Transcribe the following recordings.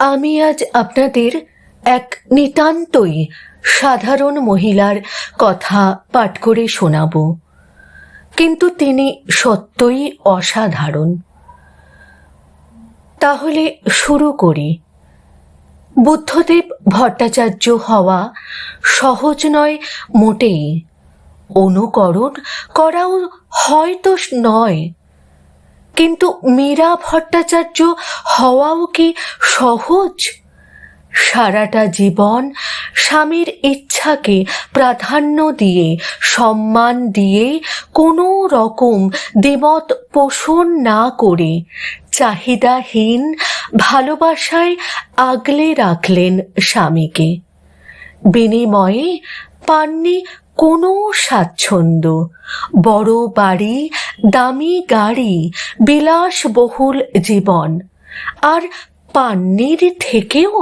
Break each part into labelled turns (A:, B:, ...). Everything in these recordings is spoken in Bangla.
A: আমি আজ আপনাদের এক নিতান্তই সাধারণ মহিলার কথা পাঠ করে শোনাব। কিন্তু তিনি সত্যই অসাধারণ। তাহলে শুরু করি। বুদ্ধদেব ভট্টাচার্য হওয়া সহজ নয় মোটেই। অনুকরণ করাও হয়তো নয়। কিন্তু মীরা ভট্টাচার্য হওয়াও কি সহজ? সারাটা জীবন স্বামীর ইচ্ছাকে প্রাধান্য দিয়ে, সম্মান দিয়ে কোনো রকম দ্বিমত পোষণ না করে চাহিদাহীন ভালোবাসায় আগলে রাখলেন স্বামীকে। বিনিময়ে পাননি কোনো স্বাচ্ছন্দ্য। বড় বাড়ি দামি গাড়ি বিলাসবহুল জীবন। আর পান্নির থেকেও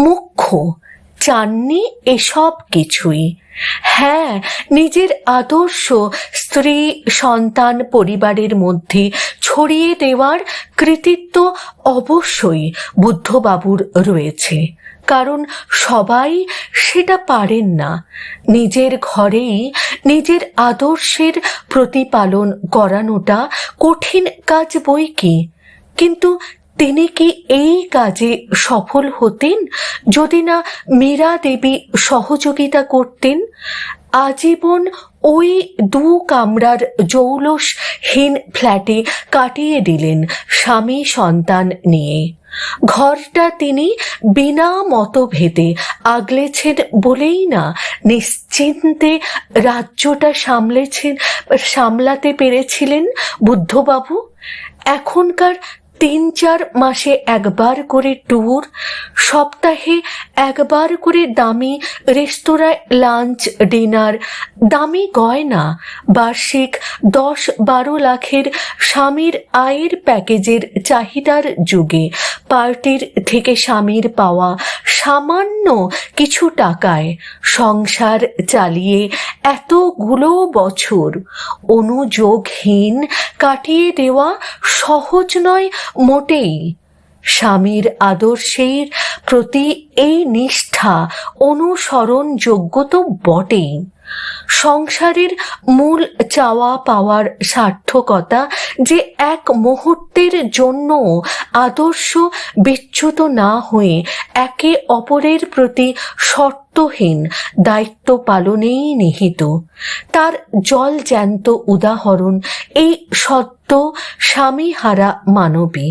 A: মুখ্য। চাননি এসব কিছুই। হ্যাঁ নিজের আদর্শ স্ত্রী সন্তান পরিবারের মধ্যে ছড়িয়ে দেওয়ার কৃতিত্ব অবশ্যই বুদ্ধবাবুর রয়েছে। কারণ সবাই সেটা পারেন না। নিজের ঘরেই নিজের আদর্শের প্রতিপালন করানোটা কঠিন কাজ বই কি? কিন্তু তিনি কি এই কাজে সফল হতেন? যদি না মীরা দেবী সহযোগিতা করতেন? আজীবন ওই দু কামরার জৌলসহীন ফ্ল্যাটে কাটিয়ে দিলেন স্বামী সন্তান নিয়ে। ঘরটা তিনি বিনা মতভেদে আগলেছেন বলেই না, নিশ্চিন্তে রাজ্যটা সামলেছেন, সামলাতে পেরেছিলেন বুদ্ধবাবু। এখনকার তিন চার মাসে একবার করে ট্যুর সপ্তাহে একবার করে দামি রেস্তোরাঁয় লাঞ্চ ডিনার দামি গয়না, বার্ষিক দশ বারো লাখের স্বামীর আয়ের প্যাকেজের চাহিদার যুগে পার্টির থেকে স্বামীর পাওয়া সামান্য কিছু টাকায় সংসার চালিয়ে এতগুলো বছর অনুযোগহীন কাটিয়ে দেওয়া সহজ নয় মোটেই স্বামীর আদর্শের প্রতি এই নিষ্ঠা অনুসরণযোগ্য তো বটেই। সংসারের মূল চাওয়া পাওয়ার সার্থকতা যে এক মুহূর্তের জন্য আদর্শ বিচ্যুত না হয়ে একে অপরের প্রতি শর্তহীন দায়িত্ব পালনেই নিহিত। তার জল জ্যান্ত উদাহরণ এই সত্য স্বামীহারা মানবী।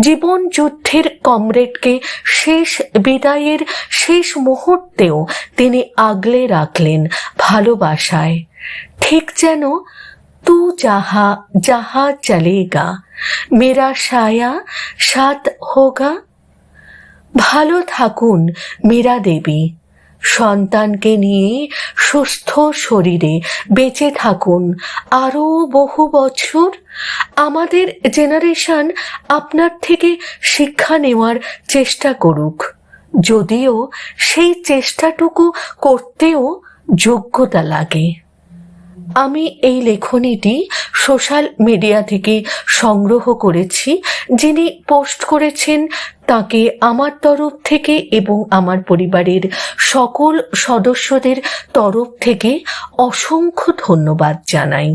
A: জীবন যুদ্ধের কমরেডকে শেষ বিদায়ের শেষ মুহূর্তেও তিনি আগলে রাখলেন ভালোবাসায়। ঠিক যেন তু যাহা যাহা চলেগা, মেরা সায়া সাত হোগা। ভালো থাকুন মীরা দেবী। সন্তানকে নিয়ে সুস্থ শরীরে বেঁচে থাকুন। আরও বহু বছর আমাদের জেনারেশন আপনার থেকে শিক্ষা নেওয়ার চেষ্টা করুক। যদিও সেই চেষ্টাটুকু করতেও যোগ্যতা লাগে। আমি এই লেখনীটি সোশ্যাল মিডিয়া থেকে সংগ্রহ করেছি, যিনি পোস্ট করেছেন তাকে আমার তরফ থেকে এবং আমার পরিবারের সকল সদস্যদের তরফ থেকে অসংখ্য ধন্যবাদ জানাই।